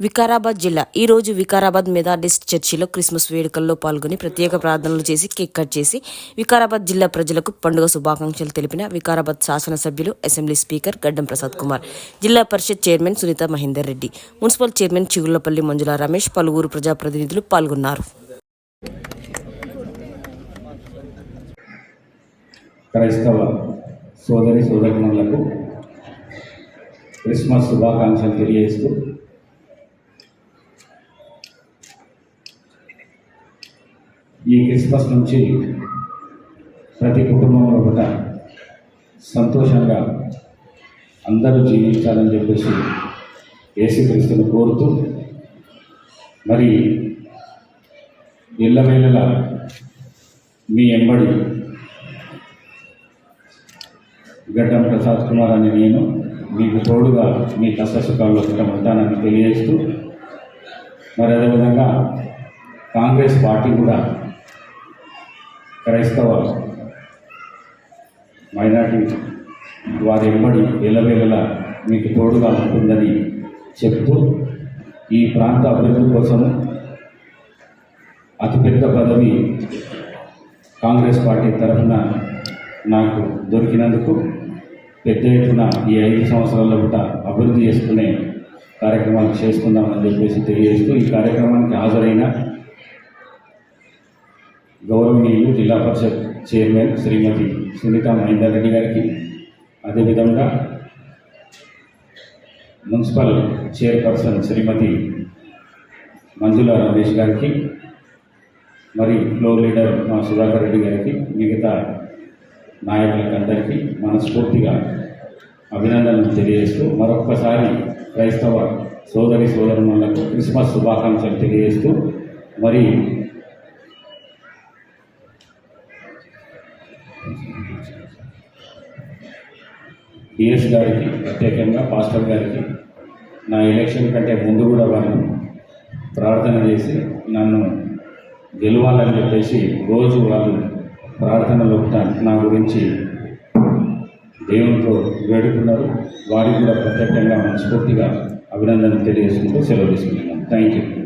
వికారాబాద్ జిల్లా. ఈ రోజు వికారాబాద్ మెథాడిస్ట్ చర్చిలో క్రిస్మస్ వేడుకల్లో పాల్గొని ప్రత్యేక ప్రార్థనలు చేసి కేక్ కట్ చేసి వికారాబాద్ జిల్లా ప్రజలకు పండుగ శుభాకాంక్షలు తెలిపిన వికారాబాద్ శాసనసభ్యులు అసెంబ్లీ స్పీకర్ గడ్డం ప్రసాద్ కుమార్ జిల్లా పరిషత్ chairman Sunitha Mahender Reddy municipal chairman Chigullapalli Manjula Ramesh పలువురు ప్రజాప్రతినిధులు పాల్గొన్నారు. క్రైస్తవ సోదరి సోదరులకు క్రిస్మస్ శుభాకాంక్షలు తెలియజేస్తూ ఈ క్రిస్మస్ నుంచి ప్రతి కుటుంబంలో కూడా సంతోషంగా అందరూ జీవించాలని చెప్పేసి యేసుక్రీస్తుని కోరుతూ మరి ఎల్లవేళలా మీ ఎంబడి గడ్డం ప్రసాద్ కుమార్ అని నేను మీకు తోడుగా మీ కష్టసుఖాల్లో సుఖాల్లో ఉంటానని తెలియజేస్తూ మరి అదేవిధంగా కాంగ్రెస్ పార్టీ కూడా క్రైస్తవ మైనార్టీ వారి ఎంబడి ఎల్లవేళలా మీకు తోడుగా ఉంటుందని చెప్తూ ఈ ప్రాంత అభివృద్ధి కోసం అతిపెద్ద పదవి కాంగ్రెస్ పార్టీ తరఫున నాకు దొరికినందుకు పెద్ద ఎత్తున ఈ ఐదు సంవత్సరాల్లో కూడా అభివృద్ధి చేసుకునే కార్యక్రమాలు చేసుకుందామని చెప్పేసి తెలియజేస్తూ ఈ కార్యక్రమానికి హాజరైన గౌరవనీయులు జిల్లా పరిషత్ చైర్మన్ శ్రీమతి సునీత మహేందర్ రెడ్డి గారికి అదేవిధంగా మున్సిపల్ చైర్పర్సన్ శ్రీమతి మంజుల రమేష్ గారికి మరి ఫ్లోర్ లీడర్ మా సుధాకర్ రెడ్డి గారికి మిగతా నాయకులకు అందరికీ మనస్ఫూర్తిగా అభినందనలు తెలియజేస్తూ మరొక్కసారి క్రైస్తవ సోదరి సోదరులకు క్రిస్మస్ శుభాకాంక్షలు తెలియజేస్తూ మరి డిఎస్ గారికి ప్రత్యేకంగా పాస్టర్ గారికి నా ఎలక్షన్ కంటే ముందు కూడా వాళ్ళు ప్రార్థన చేసి నన్ను గెలవాలని చెప్పేసి రోజు వాళ్ళు ప్రార్థనలు నా గురించి దేవునితో వేడుకున్నారు. వారికి కూడా ప్రత్యేకంగా మనస్ఫూర్తిగా అభినందనలు తెలియజేసుకుంటూ సెలవు తీసుకుంటున్నాను. Thank you